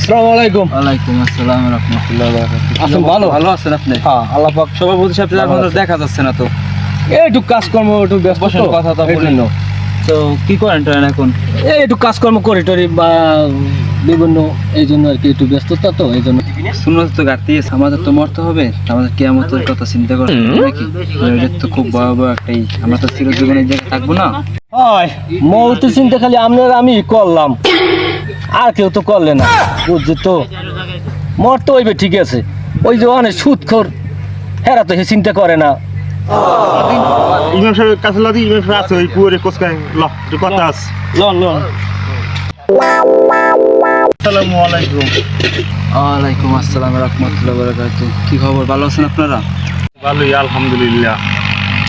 আসসালামু আলাইকুম। ওয়ালাইকুম আসসালাম রহমতুল্লাহ ভালো? ভালো আছেন আপনি? হ্যাঁ আল্লাহ পাক আপনাদের দেখা যাচ্ছে না তো। এই একটু কাজকর্ম একটু ব্যস্ত কথা তো এই তো কি করেন টরেন এখন? এই একটু কাজকর্ম করি টরি বা বিভিন্ন এই জন্য আর কি একটু ব্যস্ততা তো এই জন্য শুনলো তো ঘাটতি আছে আমাদের তো মরতে হবে। আমাদের কেয়ামতের কথা চিন্তা করে নাকি এটা তো খুব ভয়াবহ একটাই আমরা তো চিরজীবনের জায়গায় থাকব না। হয় মৌতে চিন্তা খালি আপনার আমি করলাম। আর কেউ তো করলে না। বুঝছি তো? মরতে হইবে ঠিক আছে। ওই যে অনেক সুদখোর হেরা তো সে চিন্তা করে না। ইমাম সাহেবের কাছে লাদি ইমাম সাহেব আছে ওই পুরে কোসকায় ল একটু কথা আছে। লন লন। আসসালামু আলাইকুম। ওয়ালাইকুম আসসালাম রহমতুল্লাহ বরকাত কি খবর? ভালো আছেন আপনারা? ভালোই আলহামদুলিল্লাহ।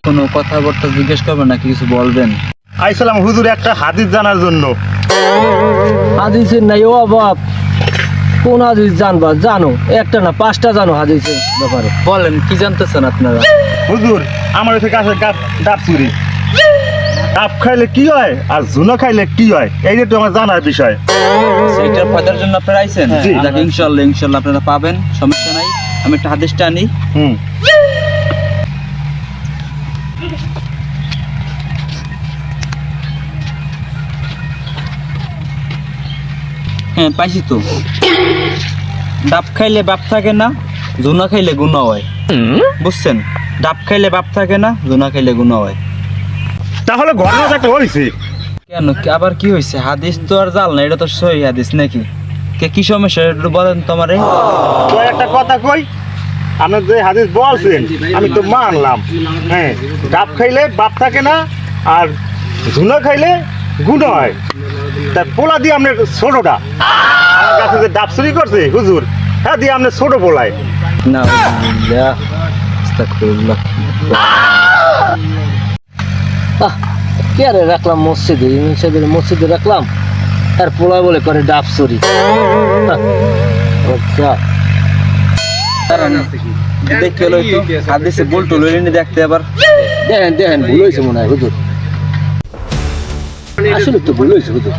কোনো কথাবার্তা জিজ্ঞেস করবেন নাকি কিছু বলবেন? আইসালাম হুজুর একটা হাদিস জানার জন্য। হাদিসের নাই ও বাপ। কোন হাদিস জানবা? জানো একটা না পাঁচটা জানো হাদিসের ব্যাপারে। বলেন কি জানতেছেন আপনারা? হুজুর আমার থেকে আছে ডাব ডাব চুরি। ডাব খাইলে কি হয় আর ঝুনো খাইলে কি হয়? এই যে তো আমার জানার বিষয়। সেইটার ফায়দার জন্য আপনারা আইছেন? ইনশাল্লাহ ইনশাল্লাহ আপনারা পাবেন সমস্যা নাই। আমি একটা হাদিসটা আনি। হুম। হ্যাঁ পাইছি তো। ডাব খাইলে বাপ থাকে না জোনা খাইলে গুণা হয়। বুঝছেন? ডাব খাইলে বাপ থাকে না জোনা খাইলে গুণা হয়। তাহলে ঘটনাটা একটা হয়েছে কেন? আবার কি হয়েছে হাদিস তো আর জাল না এটা তো সহি হাদিস নাকি? কে কি সমস্যা একটু বলেন তোমারে একটা কথা কই? আপনার যে হাদিস বলছেন আমি তো মানলাম। হ্যাঁ ডাব খাইলে বাপ থাকে না আর ঝুনো খাইলে গুণ হয়। তা পোলা দিয়ে আপনার ছোটটা। কাছে যে ডাব চুরি করছে হুজুর হ্যাঁ দিয়ে আপনার ছোট পোলায়। না আহ, কে রে রাখলাম মসজিদে? মসজিদে রাখলাম? আর পোলা বলে করে ডাব চুরি। আচ্ছা। দাঁড়ান, দেখে লই তো হাদিসে বলটু লইলে দেখতে আবার। দেখেন দেখেন ভুল হয়েছে মনে হয় হুজুর। আসলে তো ভুল হয়েছে হুজুর।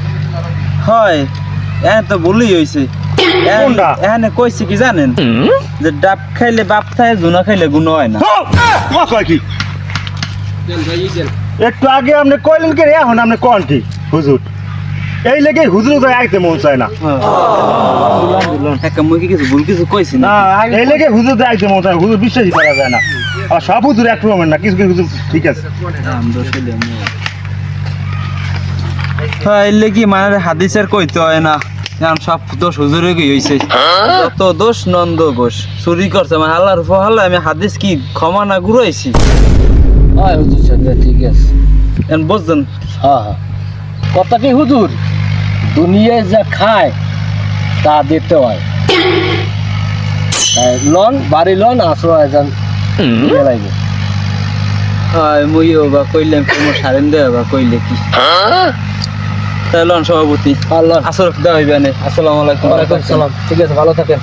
হয় এখানে তো ভুলই হয়েছে? এখানে কইছে কি জানেন? যে ডাব খাইলে বাপ থাকে জুনা খাইলে গুণ হয় না। কয় কি? একটু আগে আপনি কইলেন কি রে এখন আপনি কন কি? হুজুর। এই লেগে হুজুর তো আইতে মন চায় না। মুই কি কিছু ভুল কিছু কইছি না এই লেগে হুজুর তো আইতে মন চায় হুজুর বিশ্বাসই করা যায় না। আর সব হুজুর এক রকমের না কিছু কিছু হুজুর ঠিক আছে। হ্যাঁ এলে কি মানে হাদিসের কইতে হয় না? এখন সব দোষ হুজুরে কি হইছে? যত দোষ নন্দ ঘোষ চুরি করছে মানে আল্লাহর ফহালে আমি হাদিস কি ক্ষমা না ঘুরাইছি? হয় হুজুর সাহেব ঠিক আছে। এখন বুঝছেন? হ্যাঁ হ্যাঁ। কথা কি হুজুর? দুনিয়ায় যা খায় তা দিতে হয়। তাই লন বাড়ি লন আশ্রয় যান দিয়ে লাগবে। হয় মুইও বা কইলাম কি মোর সারেন দেওয়া বা কইলে কি? তাহলে সভাপতি। আল্লাহ আসর দেওয়া হইবে আসসালামু আলাইকুম। ওয়ালাইকুম ঠিক আছে ভালো থাকেন।